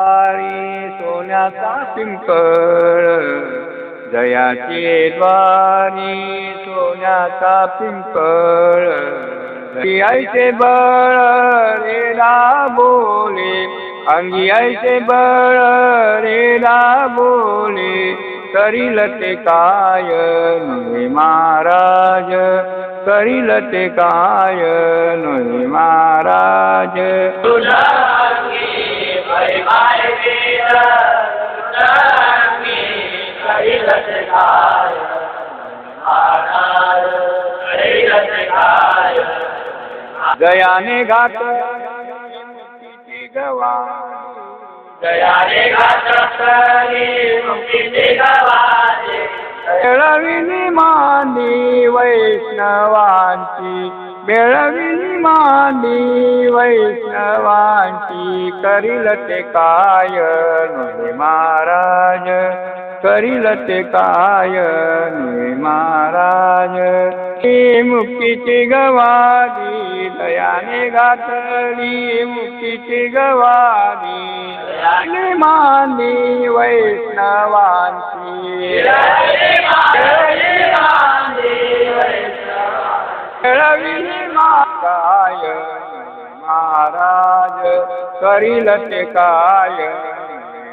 वारी सोन्याचा पिंपळ जयाचे द्वारी सोन्याचा पिंपळ. आईचे बळ रेला बोले अंगी आईचे बळ रेला बोले करील ते काय नोहे महाराज करील ते काय नोहे महाराज. जयाने घात गवाही जयाने घातली मुक्तीचे बेळविनी मांडी वैष्णवांची बेळविनी मांडी वैष्णवांची करील ते काय नुहे महाराज करील ते काय नुहे महाराज? ही मुक्तीची गवादी दयाने घातली मुक्तीची गवादी दयाने मांडी वैष्णवांची. खेळविली माय महाराज करील ते काय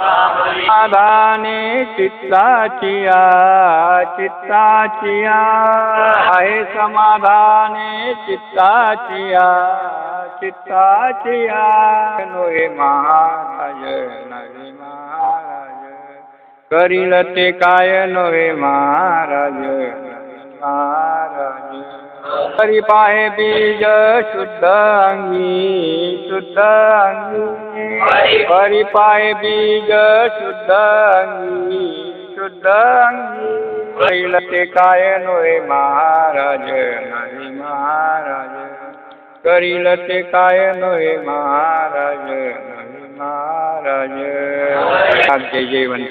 समाधाने चित्ताचिया चित्ताचिया आहे समाधाने चित्ताचिया चित्ताचिया नोहे महाराज महाराज. करील ते काय नोहे महाराज नवे महाराज तरी पाहे बीज शुद्ध अंगी शुद्ध अंगी। हरी पाहे बीज शुद्ध अंगी शुद्ध अंगी। ते काय नोहे महाराज नाही महाराज। करील ते काय नोहे महाराज नाही महाराज। आजचे जेवण